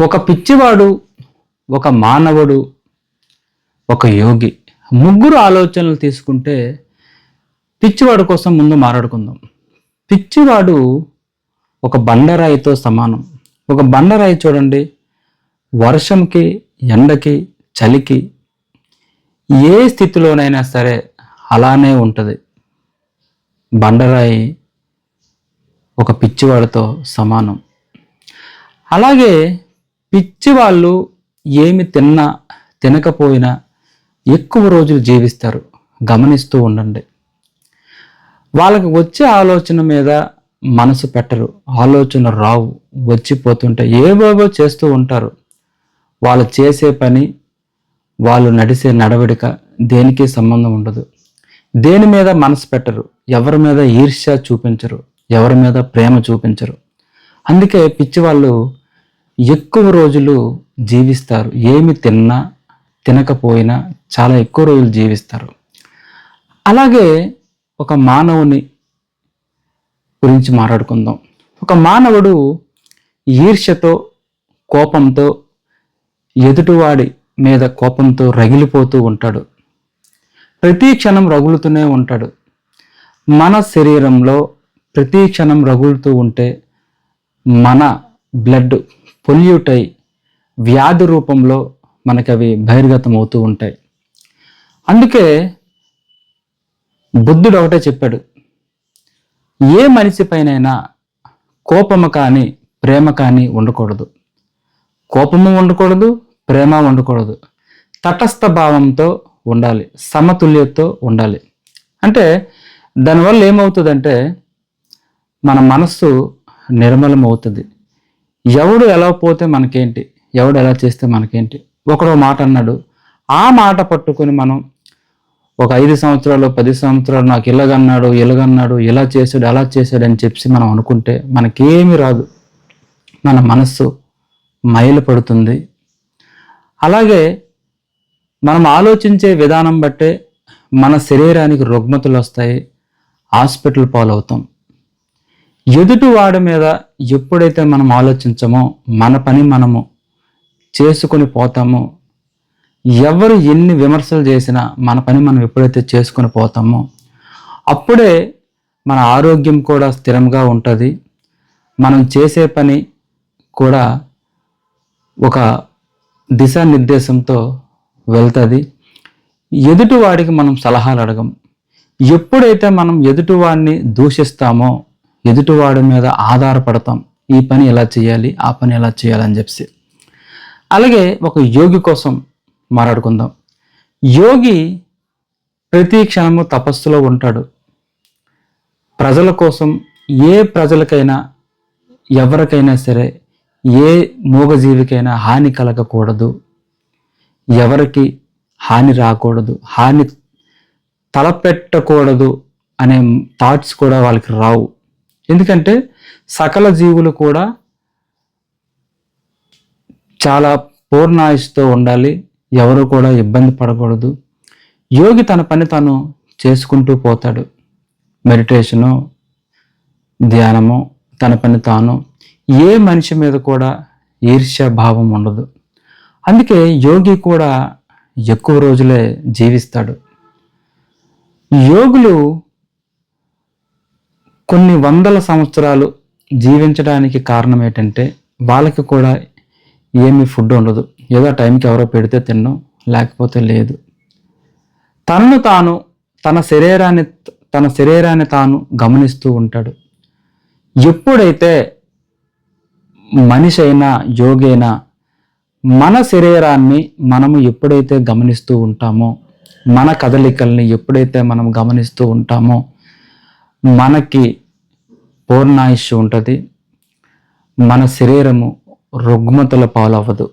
ఒక పిచ్చివాడు ఒక మానవుడు ఒక యోగి ముగ్గురు ఆలోచనలు తీసుకుంటే పిచ్చివాడు కోసం ముందు మాట్లాడుకుందాం. పిచ్చివాడు ఒక బండరాయితో సమానం. ఒక బండరాయి చూడండి. వర్షంకి ఎండకి చలికి ఏ స్థితిలోనైనా సరే అలానే ఉంటుంది. బండరాయి ఒక పిచ్చివాడితో సమానం. అలాగే పిచ్చి వాళ్ళు ఏమి తిన్నా తినకపోయినా ఎక్కువ రోజులు జీవిస్తారు. గమనిస్తూ ఉండండి. వాళ్ళకి వచ్చే ఆలోచన మీద మనసు పెట్టరు. ఆలోచన రావు. వచ్చిపోతుంటే ఏవేవో చేస్తూ ఉంటారు. వాళ్ళు చేసే పని వాళ్ళు నడిసే నడవడిక దేనికి సంబంధం ఉండదు. దేని మీద మనసు పెట్టరు. ఎవరి మీద ఈర్ష్య చూపించరు. ఎవరి మీద ప్రేమ చూపించరు. అందుకే పిచ్చి వాళ్ళు ఎక్కువ రోజులు జీవిస్తారు. ఏమి తిన్నా తినకపోయినా చాలా ఎక్కువ రోజులు జీవిస్తారు. అలాగే ఒక మానవుని గురించి మాట్లాడుకుందాం. ఒక మానవుడు ఈర్ష్యతో కోపంతో ఎదుటివాడి మీద కోపంతో రగిలిపోతూ ఉంటాడు. ప్రతి క్షణం రగులుతూనే ఉంటాడు. మన శరీరంలో ప్రతి క్షణం రగులుతూ ఉంటే మన బ్లడ్ పొల్యూట్ అయి వ్యాధి రూపంలో మనకి అవి బహిర్గతం అవుతూ ఉంటాయి. అందుకే బుద్ధుడు ఒకటే చెప్పాడు ఏ మనిషి పైనైనా కోపము కానీ ప్రేమ కానీ ఉండకూడదు. కోపము ఉండకూడదు ప్రేమ ఉండకూడదు. తటస్థ భావంతో ఉండాలి సమతుల్యతతో ఉండాలి. అంటే దానివల్ల ఏమవుతుందంటే మన మనస్సు నిర్మలం అవుతుంది ఎవడు ఎలా పోతే మనకేంటి? ఎవడు ఎలా చేస్తే మనకేంటి? ఒకడో మాట అన్నాడు. ఆ మాట పట్టుకొని మనం ఒక ఐదు సంవత్సరాలు పది సంవత్సరాలు నాకు ఇలాగన్నాడు ఇలాగన్నాడు ఇలా చేశాడు అలా చేశాడు అని చెప్పి మనం అనుకుంటే మనకేమీ రాదు. మన మనస్సు మైలు పడుతుంది. అలాగే మనం ఆలోచించే విధానం బట్టే మన శరీరానికి రుగ్మతులు వస్తాయి. హాస్పిటల్ పాలవుతాం. ఎదుటి వాడి మీద ఎప్పుడైతే మనం ఆలోచించమో మన పని మనము చేసుకొని పోతామో ఎవరు ఎన్ని విమర్శలు చేసినా మన పని మనం ఎప్పుడైతే చేసుకొని పోతామో అప్పుడే మన ఆరోగ్యం కూడా స్థిరంగా ఉంటుంది. మనం చేసే పని కూడా ఒక దిశానిర్దేశంతో వెళ్తుంది. ఎదుటివాడికి మనం సలహాలు అడగం. ఎప్పుడైతే మనం ఎదుటివాడిని దూషిస్తామో ఎదుటివాడి మీద ఆధారపడతాం. ఈ పని ఎలా చేయాలి? ఆ పని ఎలా చేయాలని చెప్పి అలాగే ఒక యోగి కోసం మాట్లాడుకుందాం. యోగి ప్రతి క్షణము తపస్సులో ఉంటాడు. ప్రజల కోసం ఏ ప్రజలకైనా ఎవరికైనా సరే ఏ మూగజీవికైనా హాని కలగకూడదు. ఎవరికి హాని రాకూడదు. హాని తలపెట్టకూడదు అనే థాట్స్ కూడా వాళ్ళకి రావు. ఎందుకంటే సకల జీవులు కూడా చాలా పూర్ణాయుష్తో ఉండాలి ఎవరు కూడా ఇబ్బంది పడకూడదు. యోగి తన పని తను చేసుకుంటూ పోతాడు. మెడిటేషను ధ్యానము తన పని తాను. ఏ మనిషి మీద కూడా ఈర్ష్య భావం ఉండదు. అందుకే యోగి కూడా ఎక్కువ రోజులే జీవిస్తాడు. యోగులు కొన్ని వందల సంవత్సరాలు జీవించడానికి కారణం ఏంటంటే వాళ్ళకి కూడా ఏమి ఫుడ్ ఉండదు. ఏదో టైంకి ఎవరో పెడితే తిన్నాం లేకపోతే లేదు. తనను తాను తన శరీరాన్ని తన శరీరాన్ని తాను గమనిస్తూ ఉంటాడు. ఎప్పుడైతే మనిషి అయినా యోగైనా మన శరీరాన్ని మనము ఎప్పుడైతే గమనిస్తూ ఉంటామో మన కదలికల్ని ఎప్పుడైతే మనం గమనిస్తూ ఉంటామో మనకి పూర్ణాయుష్ ఉంటుంది. మన శరీరము రుగ్మతల పాలవ్వదు.